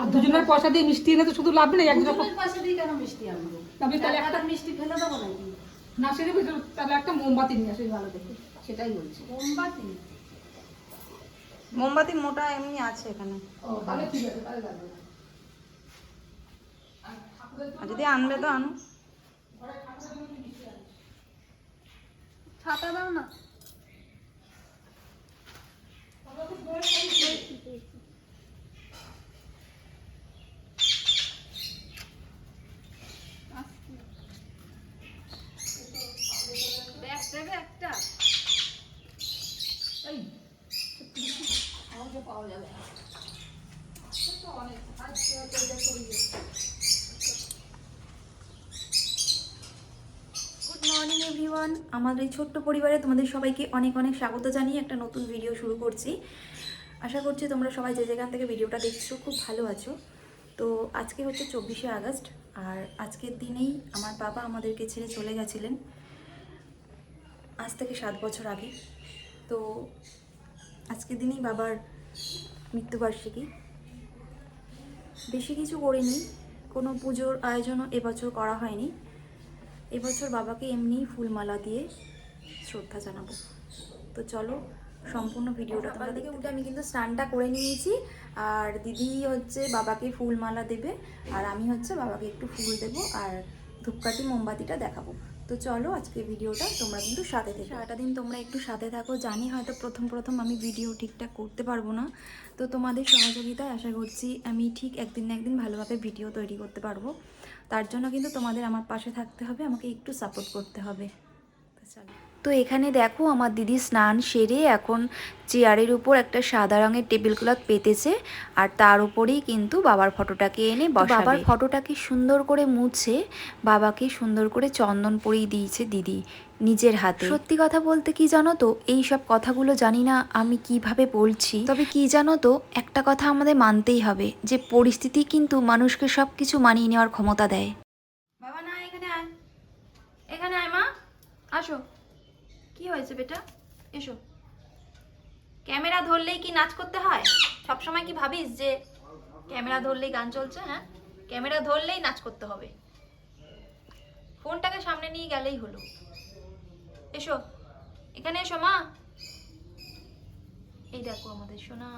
আর দুজনের পয়সা দিয়ে মিষ্টি এনে তো শুধু লাভ নেই একজন পয়সা দিয়ে কেন মিষ্টি আনব? তবে তাহলে একটা মিষ্টি ফেলে দেবো নাকি? না সেটা বুঝলো তাহলে একটা মোমবাতি নিয়ে ভালো দেখে সেটাই বলছি। মোমবাতি? মোমবাতি মোটা এমনি আছে এখানে। ও তাহলে ঠিক আছে তাহলে লাগবে আর যদি আনবে তো আনো। ছাতা দাও না ব্যাগ দেবে আমাদের এই ছোট্ট পরিবারে তোমাদের সবাইকে অনেক অনেক স্বাগত জানিয়ে একটা নতুন ভিডিও শুরু করছি। আশা করছি তোমরা সবাই যে যেখান থেকে ভিডিওটা দেখছ খুব ভালো আছো। তো আজকে হচ্ছে চব্বিশে আগস্ট, আর আজকের দিনেই আমার বাবা আমাদেরকে ছেড়ে চলে গেছিলেন আজ থেকে সাত বছর আগে। তো আজকের দিনেই বাবার মৃত্যুবার্ষিকী। বেশি কিছু করিনি, কোনো পুজোর আয়োজনও এবছর করা হয়নি। এবছর বাবাকে এমনি ফুলমালা দিয়ে শ্রদ্ধা জানাব। তো চলো সম্পূর্ণ ভিডিওটা সকাল থেকে উঠে আমি কিন্তু স্নানটা করে নিয়েছি। আর দিদি হচ্ছে বাবাকে ফুলমালা দেবে আর আমি হচ্ছে বাবাকে একটু ফুল দেবো আর ধূপকাঠি মোমবাতিটা দেখাবো। তো চলো আজকে ভিডিওটা তোমরা কিন্তু সাথে থেকে। সারাটা দিন তোমরা একটু সাথে থাকো জানি হয়তো প্রথম প্রথম আমি ভিডিও ঠিকঠাক করতে পারব না। তো তোমাদের সহযোগিতায় আশা করছি আমি ঠিক একদিন না একদিন ভালোভাবে ভিডিও তৈরি করতে পারব। তার জন্য কিন্তু তোমাদের আমার পাশে থাকতে হবে আমাকে একটু সাপোর্ট করতে হবে। তো চলো। তো এখানে দেখো আমার দিদি স্নান সেরে এখন চেয়ারের উপর একটা সাদা রঙের টেবিল ক্লথ পেতেছে আর তার উপরেই কিন্তু বাবার ফটোটাকে এনে বাবার ফটোটাকে সুন্দর করে মুছে বাবাকে সুন্দর করে চন্দন পরিয়ে দিয়েছে দিদি নিজের হাতে। সত্যি কথা বলতে কি জানো তো? এই সব কথাগুলো জানি না আমি কীভাবে বলছি। তবে কি জানো তো? একটা কথা আমাদের মানতেই হবে যে পরিস্থিতি কিন্তু মানুষকে সব কিছু মানিয়ে নেওয়ার ক্ষমতা দেয়। বাবা না এখানে আয়। এখানে আয় মা। আসো। কি হয়েছে বেটা? এসো। ক্যামেরা ধরলেই কি নাচ করতে হয়? সবসময় কি ভাবিস যে ক্যামেরা ধরলেই গান চলছে হ্যাঁ? ক্যামেরা ধরলেই নাচ করতে হবে। ফোনটাকে সামনে নিয়ে গেলেই হলো। এসো। এখানে এসো মা। এই দেখো আমাদের সোনা।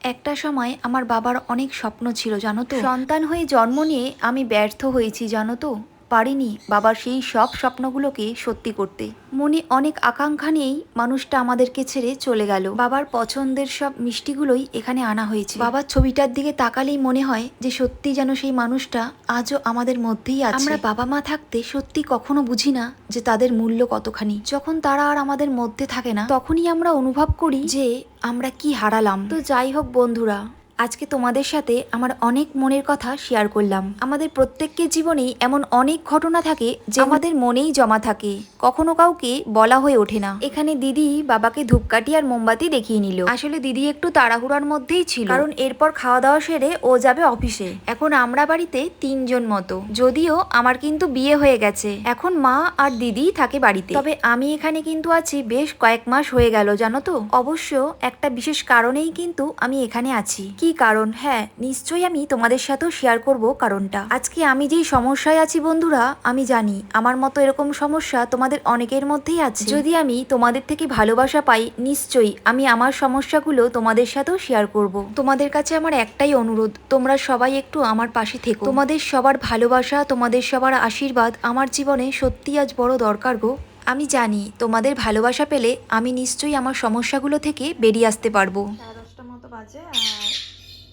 একটা সময় আমার বাবার অনেক স্বপ্ন ছিল জানো তো? সন্তান হয়ে জন্ম নিয়ে আমি ব্যর্থ হয়েছি জানো তো? পারিনি বাবার সেই সব স্বপ্নগুলোকে সত্যি করতে। মনে অনেক আকাঙ্ক্ষা নিয়েই মানুষটা আমাদেরকে ছেড়ে চলে গেল। বাবার পছন্দের সব মিষ্টিগুলোই এখানে আনা হয়েছে। বাবার ছবিটার দিকে তাকালেই মনে হয় যে সত্যি যেন সেই মানুষটা আজও আমাদের মধ্যেই আছে। আমরা বাবা মা থাকতে সত্যি কখনো বুঝি না যে তাদের মূল্য কতখানি। যখন তারা আর আমাদের মধ্যে থাকে না, তখনই আমরা অনুভব করি যে আমরা কি হারালাম। তো যাই হোক বন্ধুরা আজকে তোমাদের সাথে আমার অনেক মনের কথা শেয়ার করলাম। আমাদের প্রত্যেকের জীবনেই এমন অনেক ঘটনা থাকে যে আমাদের মনেই জমা থাকে। কখনো কাউকে বলা হয়ে ওঠে না। এখানে দিদি বাবাকে ধূপকাঠি আর মোমবাতি দেখিয়ে নিল। আসলে দিদি একটু তাড়াহুড়ার মধ্যেই ছিল। কারণ এরপর খাওয়া দাওয়া সেরে ও যাবে অফিসে। এখন আমরা বাড়িতে তিনজন মতো। যদিও আমার কিন্তু বিয়ে হয়ে গেছে। এখন মা আর দিদি থাকে বাড়িতে। তবে আমি এখানে কিন্তু আছি বেশ কয়েক মাস হয়ে গেল জানো তো? অবশ্য একটা বিশেষ কারণেই কিন্তু আমি এখানে আছি। কি কারণ? হ্যাঁ নিশ্চয়ই আমি তোমাদের সাথেও শেয়ার করব কারণটা। আজকে আমি যেই সমস্যায় আছি বন্ধুরা আমি জানি আমার মতো এরকম সমস্যা তোমাদের অনেকের মধ্যেই আছে। যদি আমি তোমাদের থেকে ভালোবাসা পাই নিশ্চয়ই আমি আমার সমস্যাগুলো তোমাদের সাথেও শেয়ার করব। তোমাদের কাছে আমার একটাই অনুরোধ তোমরা সবাই একটু আমার পাশে থেকো। তোমাদের সবার ভালোবাসা তোমাদের সবার আশীর্বাদ আমার জীবনে সত্যি আজ বড় দরকার গো। আমি জানি তোমাদের ভালোবাসা পেলে আমি নিশ্চয়ই আমার সমস্যাগুলো থেকে বেরিয়ে আসতে পারব। সাড়ে দশটার মতো বাজে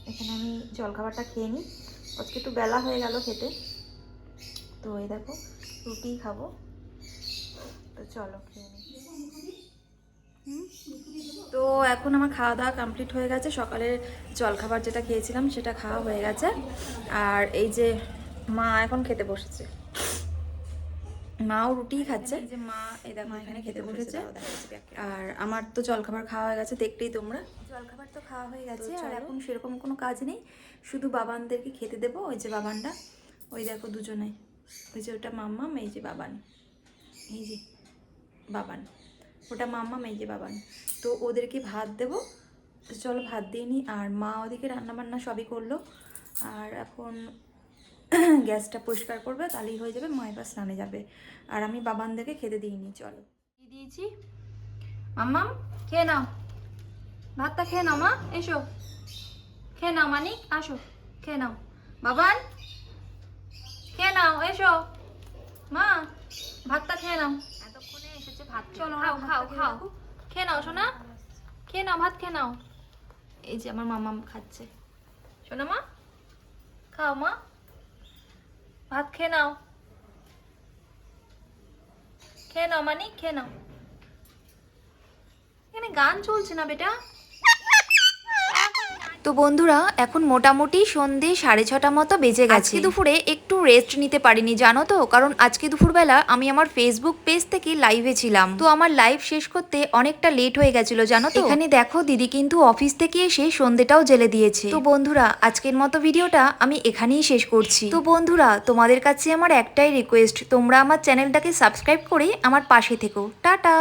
এখানে আমি জলখাবারটা খেয়ে নিই। আজকে একটু বেলা হয়ে গেল খেতে। তো এই দেখো, রুটি খাব। তো চলো খেয়ে নিই? তো এখন আমার খাওয়া দাওয়া কমপ্লিট হয়ে গেছে। সকালের জলখাবার যেটা খেয়েছিলাম সেটা খাওয়া হয়ে গেছে। আর এই যে মা এখন খেতে বসেছে। মাও রুটি খাচ্ছে। যে মা এই দেখো এখানে খেতে বসেছে। আর আমার তো জলখাবার খাওয়া হয়ে গেছে দেখতেই তোমরা। জলখাবার তো খাওয়া হয়ে গেছে আর এখন সেরকম কোনো কাজ নেই। শুধু বাবানদেরকে খেতে দেবো ওই যে বাবানটা। ওই দেখো দুজনে। ওই যে ওটা মাম্মাম এই যে বাবান। এই যে বাবান। ওটা মাম্মাম এই যে বাবান। তো ওদেরকে ভাত দেবো। চলো ভাত দিয়ে নিই। আর মা ওদিকে রান্নাবান্না সবই করল। আর এখন গ্যাসটা পরিষ্কার করবে তাহলেই হয়ে যাবে মা এবার স্নানে যাবে। আর আমি বাবানদেরকে খেতে দিইনি চলো। দিয়ে দিয়েছি। মাম্মাম খেয়ে নাও। ভাতটা খেয়ে নাও মা। এসো। খেয়ে নাও মানিক। আসো। খেয়ে নাও। বাবান খেয়ে নাও এসো। মা ভাতটা খেয়ে নাও। এতক্ষণে এসেছে ভাত চলো খাও খাও খাও। খেয়ে নাও সোনা। খেয়ে নাও ভাত খেয়ে নাও। এই যে আমার মামা খাচ্ছে। শোনা মা খাও মা। ভাত খেয়ে নাও। খেয়ে নাও মানে খেয়ে নাও। এখানে গান চলছে না বেটা? তো বন্ধুরা এখন মোটামুটি সন্ধে সাড়ে ছটা মতো বেজে গেছে। আজকে দুপুরে একটু রেস্ট নিতে পারিনি জানো তো? কারণ আজকে দুপুরবেলা আমি আমার ফেসবুক পেজ থেকে লাইভে ছিলাম। তো আমার লাইভ শেষ করতে অনেকটা লেট হয়ে গেছিল জানো তো? এখানে দেখো দিদি কিন্তু অফিস থেকে এসে সন্ধেটাও জেলে দিয়েছে। তো বন্ধুরা আজকের মতো ভিডিওটা আমি এখানেই শেষ করছি। তো বন্ধুরা তোমাদের কাছে আমার একটাই রিকোয়েস্ট তোমরা আমার চ্যানেলটাকে সাবস্ক্রাইব করে আমার পাশে থেকো। টাটা!